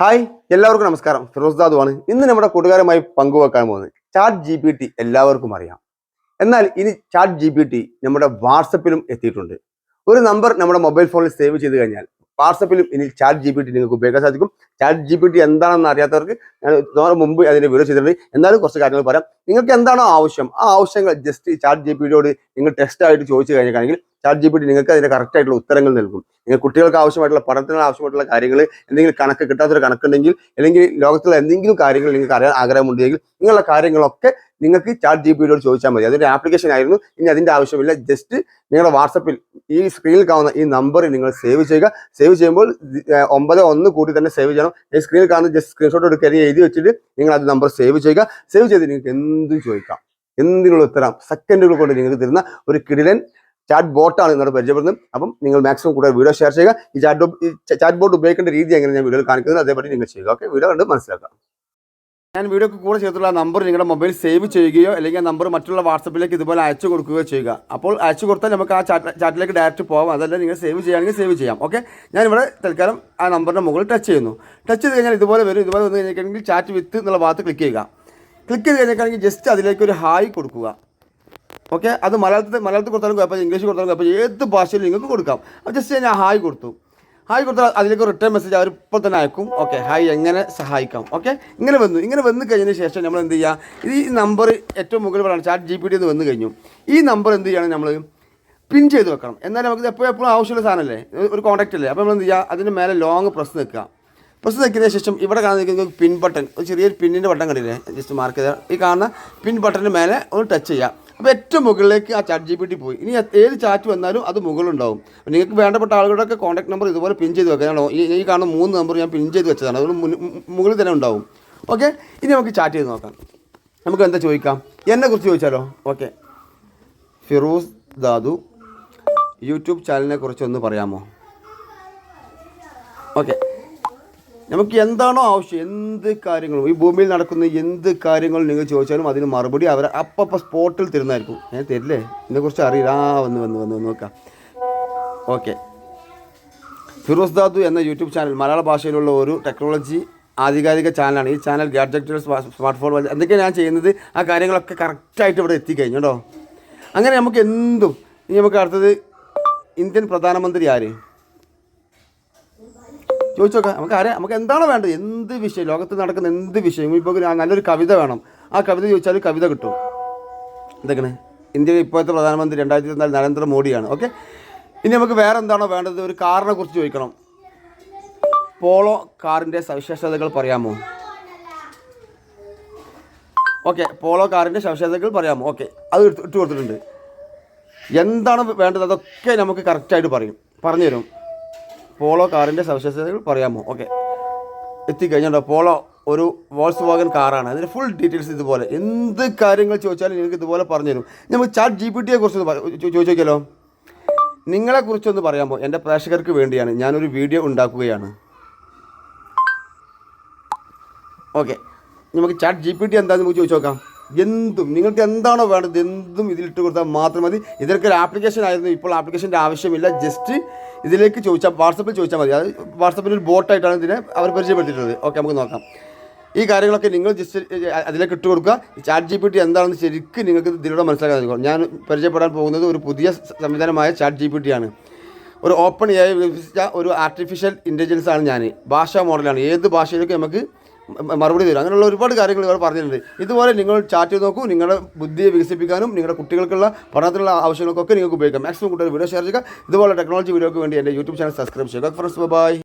Hi എല്ലാവർക്കും നമസ്കാരം. ഫിറോസ് ദാദുവാണ്. ഇന്ന് നമ്മുടെ കൂട്ടുകാരുമായി പങ്കുവെക്കാൻ പോകുന്നത് ചാറ്റ് ജി പി ടി എല്ലാവർക്കും അറിയാം. എന്നാൽ ഇനി ചാറ്റ് ജി പി ടി നമ്മുടെ വാട്സപ്പിലും എത്തിയിട്ടുണ്ട്. ഒരു നമ്പർ നമ്മുടെ മൊബൈൽ ഫോണിൽ സേവ് ചെയ്ത് കഴിഞ്ഞാൽ വാട്സപ്പിലും ഇനി ചാറ്റ് ജി പി ടി നിങ്ങൾക്ക് ഉപയോഗിക്കാൻ സാധിക്കും. ചാറ്റ് ജി പി ടി എന്താണെന്ന് അറിയാത്തവർക്ക് ഞാൻ ഇതുപോലെ മുമ്പ് അതിന് വീഡിയോ ചെയ്തിട്ടുണ്ട്. എന്നാലും കുറച്ച് കാര്യങ്ങൾ പറയാം. നിങ്ങൾക്ക് എന്താണോ ആവശ്യം ആ ആവശ്യങ്ങൾ ജസ്റ്റ് ചാറ്റ് ജി പി ടിയോട് നിങ്ങൾ ടെസ്റ്റ് ആയിട്ട് ചോദിച്ചു കഴിഞ്ഞാൽ ചാറ്റ് ജി പി ടി നിങ്ങൾക്ക് അതിന് കറക്റ്റ് ആയിട്ടുള്ള ഉത്തരങ്ങൾ നൽകും. നിങ്ങൾ കുട്ടികൾക്ക് ആവശ്യമായിട്ടുള്ള പഠനത്തിന് ആവശ്യമായിട്ടുള്ള കാര്യങ്ങൾ എന്തെങ്കിലും കണക്ക് കിട്ടാത്തൊരു കണക്കുണ്ടെങ്കിൽ അല്ലെങ്കിൽ ലോകത്തുള്ള എന്തെങ്കിലും കാര്യങ്ങൾ നിങ്ങൾക്ക് അറിയാൻ ആഗ്രഹമുണ്ടെങ്കിൽ നിങ്ങളുടെ കാര്യങ്ങളൊക്കെ നിങ്ങൾക്ക് ചാറ്റ് ജി പി ടിയോട് ചോദിച്ചാൽ മതി. അതൊരു ആപ്ലിക്കേഷൻ ആയിരുന്നു. ഇനി അതിന്റെ ആവശ്യമില്ല. ജസ്റ്റ് നിങ്ങളുടെ വാട്സപ്പിൽ ഈ സ്ക്രീനിൽ കാണുന്ന ഈ നമ്പർ നിങ്ങൾ സേവ് ചെയ്യുക. സേവ് ചെയ്യുമ്പോൾ ഒമ്പത് ഒന്ന് കൂടി തന്നെ സേവ് ചെയ്യണം. ഈ സ്ക്രീനിൽ കാണുന്ന ജസ്റ്റ് സ്ക്രീൻഷോട്ട് എടുക്കുക എഴുതി വെച്ചിട്ട് നിങ്ങൾ അത് നമ്പർ സേവ് ചെയ്യുക. സേവ് ചെയ്ത് നിങ്ങൾക്ക് എന്തും ചോദിക്കാം. എന്തിനുള്ള ഉത്തരം സെക്കൻഡുകൾ കൊണ്ട് നിങ്ങൾക്ക് തരുന്ന ഒരു കിടിലൻ ചാറ്റ് ബോട്ടാണ് നിങ്ങളുടെ പരിചയപ്പെടുന്നത്. അപ്പം നിങ്ങൾ മാക്സിമം കൂടുതൽ വീഡിയോ ഷെയർ ചെയ്യുക. ഈ ചാറ്റ് ചാറ്റ് ബോട്ട് ഉപയോഗിക്കേണ്ട രീതി എങ്ങനെ ഞാൻ വീഡിയോയിൽ കാണിക്കുന്നത്? അതേപടി നിങ്ങൾ ചെയ്യുക. ഓക്കെ വീഡിയോ കണ്ട് മനസ്സിലാക്കാം ഞാൻ വീഡിയോക്ക് കൂടെ ചെയ്തിട്ടുള്ള നമ്പർ നിങ്ങളുടെ മൊബൈൽ സേവ് ചെയ്യുകയോ അല്ലെങ്കിൽ ആ നമ്പർ മറ്റുള്ള വാട്സപ്പിലേക്ക് ഇതുപോലെ അയച്ചു കൊടുക്കുകയോ ചെയ്യുക. അപ്പോൾ അയച്ചു കൊടുത്താൽ നമുക്ക് ആ ചാറ്റ് ചാറ്റിലേക്ക് ഡയറക്റ്റ് പോകാം അതല്ല നിങ്ങൾ സേവ് ചെയ്യുകയാണെങ്കിൽ സേവ് ചെയ്യാം. ഓക്കെ ഞാൻ ഇവിടെ തൽക്കാലം ആ നമ്പറിന്റെ മുകളിൽ ടച്ച് ചെയ്യുന്നു. ടച്ച് ചെയ്ത് കഴിഞ്ഞാൽ ഇതുപോലെ വരും. ഇതുപോലെ വന്നു കഴിഞ്ഞിട്ടുണ്ടെങ്കിൽ ചാറ്റ് വിത്ത് എന്നുള്ള ഭാഗത്ത് ക്ലിക്ക് ചെയ്യുക. ക്ലിക്ക് ചെയ്ത് കഴിഞ്ഞിട്ടുണ്ടെങ്കിൽ ജസ്റ്റ് അതിലേക്ക് ഒരു ഹായ് കൊടുക്കുക. ഓക്കെ അത് മലയാളത്തിൽ മലയാളത്തിൽ കൊടുത്താലും കുഴപ്പമില്ല. ഇംഗ്ലീഷ് കൊടുത്താലും കുഴപ്പമില്ല. ഏത് ഭാഷയിലും നിങ്ങൾക്ക് കൊടുക്കാം. അപ്പോൾ ജസ്റ്റ് ഞാൻ ഹായ് കൊടുത്തു. ഹായ് കൊടുത്താൽ അതിലേക്ക് റിട്ടേൺ മെസ്സേജ് അവർ ഇപ്പോൾ തന്നെ അയക്കും. ഓക്കെ ഹായ് എങ്ങനെ സഹായിക്കാം? ഓക്കെ ഇങ്ങനെ വന്നു. ഇങ്ങനെ വന്നു കഴിഞ്ഞതിന് ശേഷം നമ്മൾ എന്ത് ചെയ്യുക ഈ നമ്പർ ഏറ്റവും മുകളിൽ പറയണം ചാറ്റ് ജി പി ടി എന്ന് വന്നു കഴിഞ്ഞു. ഈ നമ്പർ എന്ത് ചെയ്യണം നമ്മൾ പിൻ ചെയ്ത് വെക്കണം. എന്നാലും നമുക്ക് എപ്പോഴും എപ്പോഴും ആവശ്യമുള്ള സാധനമല്ലേ? ഒരു കോൺടാക്റ്റ് അല്ലേ? അപ്പോൾ നമ്മൾ എന്ത് ചെയ്യുക അതിന് മേലെ ലോങ് പ്രസ് നിൽക്കുക. പ്രസ് നിൽക്കുന്നതിന് ശേഷം ഇവിടെ കാണുന്ന പിൻ ബട്ടൺ ഒരു ചെറിയൊരു പിന്നിന്റെ ബട്ടൺ കണ്ടില്ലേ? ജസ്റ്റ് മാർക്ക് ചെയ്താൽ ഈ കാണുന്ന പിൻ ബട്ടണിന് മേലെ ഒന്ന് ടച്ച് ചെയ്യുക. അപ്പോൾ ഏറ്റവും മുകളിലേക്ക് ആ ചാറ്റ് ജി പി ടി പോയി. ഇനി ഏത് ചാറ്റ് വന്നാലും അത് മുകളിലുണ്ടാവും. അപ്പോൾ നിങ്ങൾക്ക് വേണ്ടപ്പെട്ട ആളുകളുടെയൊക്കെ കോൺടാക്ട് നമ്പർ ഇതുപോലെ പിൻ ചെയ്ത് വെക്കാനാണോ ഈ ഈ കാണുന്ന മൂന്ന് നമ്പർ ഞാൻ പിൻ ചെയ്ത് വെച്ചതാണ്. അതുകൊണ്ട് മുകളിൽ തന്നെ ഉണ്ടാവും. ഓക്കെ ഇനി നമുക്ക് ചാറ്റ് ചെയ്ത് നോക്കാം. നമുക്ക് എന്താ ചോദിക്കാം? എന്നെ കുറിച്ച് ചോദിച്ചാലോ? ഓക്കെ ഫിറൂസ് ദാദു യൂട്യൂബ് ചാനലിനെ കുറിച്ച് ഒന്ന് പറയാമോ? ഓക്കെ നമുക്ക് എന്താണോ ആവശ്യം എന്ത് കാര്യങ്ങളും ഈ ഭൂമിയിൽ നടക്കുന്ന എന്ത് കാര്യങ്ങളും നിങ്ങൾ ചോദിച്ചാലും അതിന് മറുപടി അവർ അപ്പം സ്പോട്ടിൽ തരുന്നതായിരിക്കും. ഞാൻ തരില്ലേ? ഇതിനെക്കുറിച്ച് അറിയില്ല. ആ വന്ന് വന്ന് വന്ന് നോക്കാം. ഓക്കെ. ഫിറോസ് ദാദു എന്ന യൂട്യൂബ് ചാനൽ മലയാള ഭാഷയിലുള്ള ഒരു ടെക്നോളജി ആധികാരിക ചാനലാണ്. ഈ ചാനൽ ഗാഡ്ജറ്റുകൾ സ്മാർട്ട് ഫോൺ എന്തൊക്കെയാണ് ഞാൻ ചെയ്യുന്നത്? ആ കാര്യങ്ങളൊക്കെ കറക്റ്റായിട്ട് ഇവിടെ എത്തിക്കഴിഞ്ഞു കേട്ടോ. അങ്ങനെ നമുക്ക് എന്തും ഇനി നമുക്ക് അടുത്തത് ഇന്ത്യൻ പ്രധാനമന്ത്രി ആര്? ചോദിച്ചു നോക്കാം നമുക്ക് ആരെ നമുക്ക് എന്താണ് വേണ്ടത്? എന്ത് വിഷയം? ലോകത്ത് നടക്കുന്ന എന്ത് വിഷയം ഇപ്പോൾ നല്ലൊരു കവിത വേണം. ആ കവിത ചോദിച്ചാൽ കവിത കിട്ടും. എന്തൊക്കെയാണ് ഇന്ത്യയിലെ ഇപ്പോഴത്തെ പ്രധാനമന്ത്രി രണ്ടായിരത്തി ഇരുപത്തിനാല് നരേന്ദ്രമോദിയാണ്. ഓക്കെ? ഇനി നമുക്ക് വേറെ എന്താണോ വേണ്ടത്? ഒരു കാറിനെ കുറിച്ച് ചോദിക്കണം. പോളോ കാറിന്റെ സവിശേഷതകൾ പറയാമോ? ഓക്കെ പോളോ കാറിന്റെ സവിശേഷതകൾ പറയാമോ? ഓക്കെ അത് ഇട്ട് ഇട്ട് കൊടുത്തിട്ടുണ്ട്. എന്താണ് വേണ്ടത്? അതൊക്കെ നമുക്ക് കറക്റ്റായിട്ട് പറയും. പറഞ്ഞു തരും പോളോ കാറിന്റെ സവിശേഷതകൾ പറയാമോ? ഓക്കെ എത്തിക്കഴിഞ്ഞോ പോളോ ഒരു വോൾസ് വാഗൻ കാറാണ്. അതിന്റെ ഫുൾ ഡീറ്റെയിൽസ് ഇതുപോലെ. എന്ത് കാര്യങ്ങൾ ചോദിച്ചാലും നിങ്ങൾക്ക് ഇതുപോലെ പറഞ്ഞു തരും നമുക്ക് ചാറ്റ് ജി പി ടിയെ കുറിച്ച് ചോദിച്ചു നിങ്ങളെ നിങ്ങളെക്കുറിച്ചൊന്ന് പറയാമോ? എന്റെ പ്രേക്ഷകർക്ക് വേണ്ടിയാണ്. ഞാനൊരു വീഡിയോ ഉണ്ടാക്കുകയാണ്. ഓക്കെ നമുക്ക് ചാറ്റ് ജി പി ടി എന്താണെന്ന് നമുക്ക് ചോദിച്ചു നോക്കാം. എന്തും നിങ്ങൾക്ക് എന്താണോ വേണ്ടത് എന്തും ഇതിലിട്ട് കൊടുത്താൽ മാത്രം മതി. ഇതിലൊക്കെ ഒരു ആപ്ലിക്കേഷൻ ആയിരുന്നു. ഇപ്പോൾ ആപ്ലിക്കേഷന്റെ ആവശ്യമില്ല. ജസ്റ്റ് ഇതിലേക്ക് ചോദിച്ചാൽ വാട്സപ്പിൽ ചോദിച്ചാൽ മതി. അത് വാട്സപ്പിൽ ഒരു ബോട്ടായിട്ടാണ് ഇതിനെ അവർ പരിചയപ്പെടുത്തിയിട്ടുള്ളത്. ഓക്കെ നമുക്ക് നോക്കാം. ഈ കാര്യങ്ങളൊക്കെ നിങ്ങൾ ജസ്റ്റ് അതിലേക്ക് ഇട്ട് കൊടുക്കുക. ചാറ്റ് ജി പി ടി എന്താണെന്ന് ശരിക്കും നിങ്ങൾക്ക് ഇതിലൂടെ മനസ്സിലാക്കാൻ സാധിക്കും ഞാൻ പരിചയപ്പെടാൻ പോകുന്നത് ഒരു പുതിയ സംവിധാനമായ ചാറ്റ് ജി പി ടി ആണ്. ഒരു ഓപ്പൺ എ ഐ വികസിച്ച ഒരു ആർട്ടിഫിഷ്യൽ ഇന്റലിജൻസ് ആണ് ഞാൻ. ഭാഷാ മോഡലാണ് ഏത് ഭാഷയിലേക്കും നമുക്ക് മറുപടി തരും. അങ്ങനെയുള്ള ഒരുപാട് കാര്യങ്ങൾ ഇവർ പറഞ്ഞിട്ടുണ്ട്. ഇതുപോലെ നിങ്ങൾ ചാറ്റ് ചെയ്ത് നോക്കൂ. നിങ്ങളുടെ ബുദ്ധിയെ വികസിപ്പിക്കാനും നിങ്ങളുടെ കുട്ടികൾക്കുള്ള പഠനത്തിനുള്ള ആവശ്യങ്ങൾക്കൊക്കെ നിങ്ങൾക്ക് ഉപയോഗിക്കാം. മാക്സിമം കൂടുതൽ വീഡിയോ ഷെയർ ചെയ്യുക. ഇതുപോലെ ടെക്നോളജി വീഡിയോക്ക് വേണ്ടി എന്റെ യൂട്യൂബ് ചാനൽ സബ്സ്ക്രൈബ് ചെയ്യുക. Friends bye